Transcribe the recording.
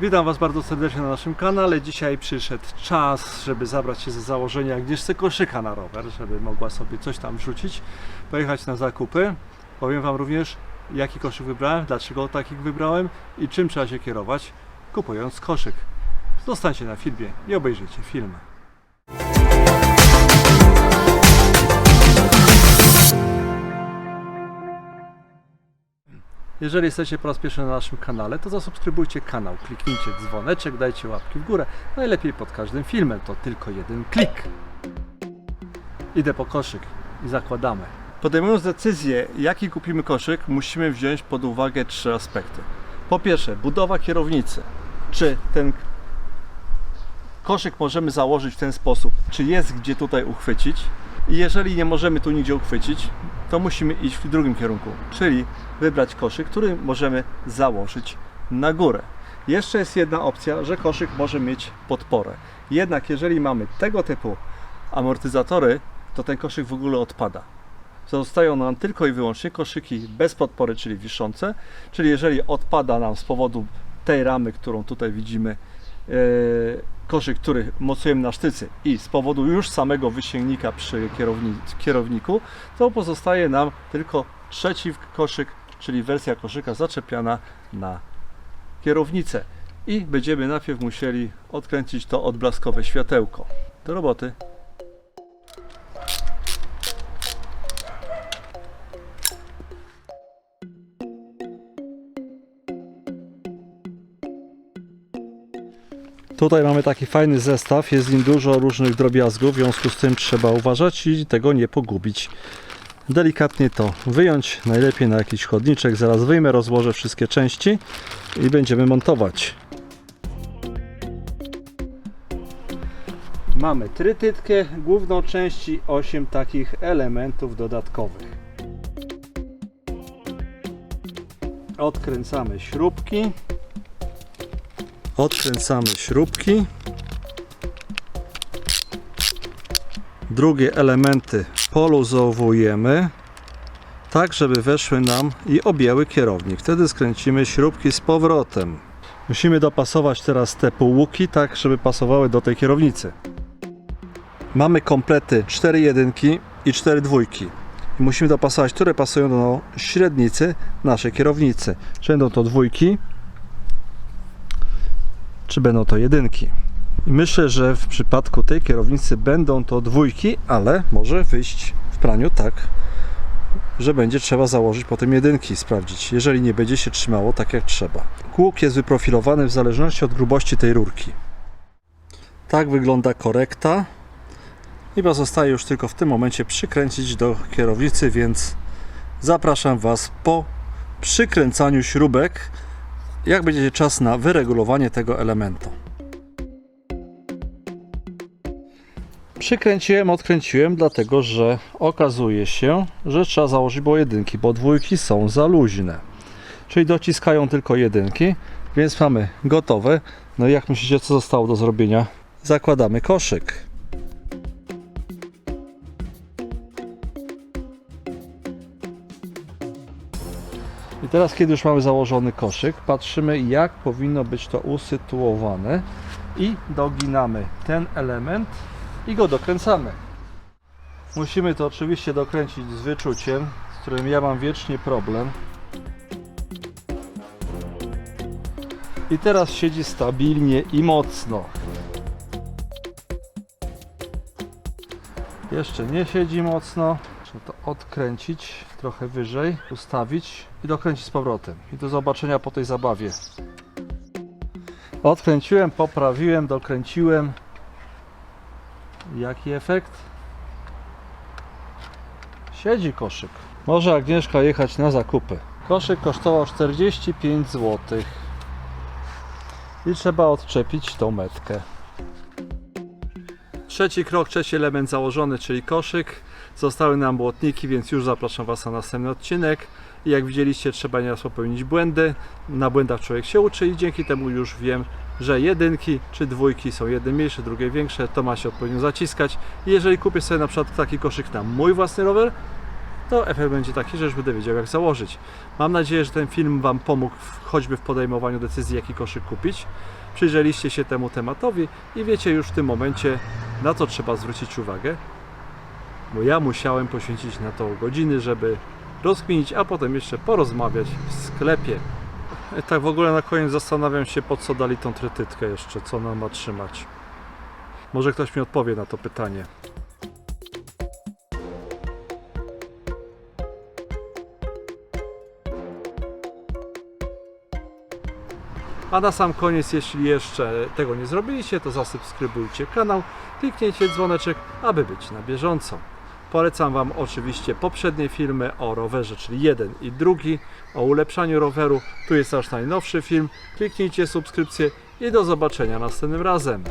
Witam Was bardzo serdecznie na naszym kanale. Dzisiaj przyszedł czas, żeby zabrać się za założenie Agnieszce koszyka na rower, żeby mogła sobie coś tam wrzucić, pojechać na zakupy. Powiem Wam również, jaki koszyk wybrałem, dlaczego takich wybrałem i czym trzeba się kierować, kupując koszyk. Zostańcie na filmie i obejrzyjcie film. Jeżeli jesteście po raz pierwszy na naszym kanale, to zasubskrybujcie kanał, kliknijcie dzwoneczek, dajcie łapki w górę. Najlepiej pod każdym filmem, to tylko jeden klik. Idę po koszyk i zakładamy. Podejmując decyzję, jaki kupimy koszyk, musimy wziąć pod uwagę trzy aspekty. Po pierwsze, budowa kierownicy. Czy ten koszyk możemy założyć w ten sposób? Czy jest gdzie tutaj uchwycić? I jeżeli nie możemy tu nigdzie uchwycić, to musimy iść w drugim kierunku, czyli wybrać koszyk, który możemy założyć na górę. Jeszcze jest jedna opcja, że koszyk może mieć podporę. Jednak jeżeli mamy tego typu amortyzatory, to ten koszyk w ogóle odpada. Zostają nam tylko i wyłącznie koszyki bez podpory, czyli wiszące. Czyli jeżeli odpada nam z powodu tej ramy, którą tutaj widzimy, koszyk, który mocujemy na sztycy i z powodu już samego wysięgnika przy kierowni, kierowniku, to pozostaje nam tylko trzeci koszyk, czyli wersja koszyka zaczepiana na kierownicę. I będziemy najpierw musieli odkręcić to odblaskowe światełko. Do roboty. Tutaj mamy taki fajny zestaw, jest w nim dużo różnych drobiazgów, w związku z tym trzeba uważać i tego nie pogubić. Delikatnie to wyjąć, najlepiej na jakiś chodniczek, zaraz wyjmę, rozłożę wszystkie części i będziemy montować. Mamy trytytkę, główną część i 8 takich elementów dodatkowych. Odkręcamy śrubki. Odkręcamy śrubki. Drugie elementy poluzowujemy tak, żeby weszły nam i objęły kierownik. Wtedy skręcimy śrubki z powrotem. Musimy dopasować teraz te półłuki tak, żeby pasowały do tej kierownicy. Mamy komplety 4 jedynki i 4 dwójki. Musimy dopasować, które pasują do średnicy naszej kierownicy. Czy będą to dwójki, czy będą to jedynki. I myślę, że w przypadku tej kierownicy będą to dwójki, ale może wyjść w praniu tak, że będzie trzeba założyć potem jedynki, sprawdzić, jeżeli nie będzie się trzymało tak jak trzeba. Kłuk jest wyprofilowany w zależności od grubości tej rurki. Tak wygląda korekta. I pozostaje już tylko w tym momencie przykręcić do kierownicy, więc zapraszam Was po przykręcaniu śrubek jak będzie czas na wyregulowanie tego elementu. Przykręciłem, odkręciłem, dlatego że okazuje się, że trzeba założyć było jedynki, bo dwójki są za luźne. Czyli dociskają tylko jedynki, więc mamy gotowe. No i jak myślicie, co zostało do zrobienia? Zakładamy koszyk. Teraz, kiedy już mamy założony koszyk, patrzymy, jak powinno być to usytuowane i doginamy ten element i go dokręcamy. Musimy to oczywiście dokręcić z wyczuciem, z którym ja mam wiecznie problem. I teraz siedzi stabilnie i mocno. Jeszcze nie siedzi mocno. Trzeba to odkręcić trochę wyżej, ustawić i dokręcić z powrotem. I do zobaczenia po tej zabawie. Odkręciłem, poprawiłem, dokręciłem. Jaki efekt? Siedzi koszyk. Może Agnieszka jechać na zakupy. Koszyk kosztował 45 zł. I trzeba odczepić tą metkę. Trzeci krok, trzeci element założony, czyli koszyk. Zostały nam błotniki, więc już zapraszam Was na następny odcinek. I jak widzieliście, trzeba nieraz popełnić błędy. Na błędach człowiek się uczy i dzięki temu już wiem, że jedynki czy dwójki są jedne mniejsze, drugie większe. To ma się odpowiednio zaciskać. Jeżeli kupię sobie na przykład taki koszyk na mój własny rower, to efekt będzie taki, że już będę wiedział jak założyć. Mam nadzieję, że ten film Wam pomógł choćby w podejmowaniu decyzji, jaki koszyk kupić. Przyjrzeliście się temu tematowi i wiecie już w tym momencie, na co trzeba zwrócić uwagę. Bo ja musiałem poświęcić na to godziny, żeby rozkminić, a potem jeszcze porozmawiać w sklepie. I tak w ogóle na koniec zastanawiam się, po co dali tą trytytkę jeszcze, co ona ma trzymać. Może ktoś mi odpowie na to pytanie. A na sam koniec, jeśli jeszcze tego nie zrobiliście, to zasubskrybujcie kanał, kliknijcie dzwoneczek, aby być na bieżąco. Polecam Wam oczywiście poprzednie filmy o rowerze, czyli jeden i drugi, o ulepszaniu roweru. Tu jest nasz najnowszy film. Kliknijcie subskrypcję i do zobaczenia następnym razem.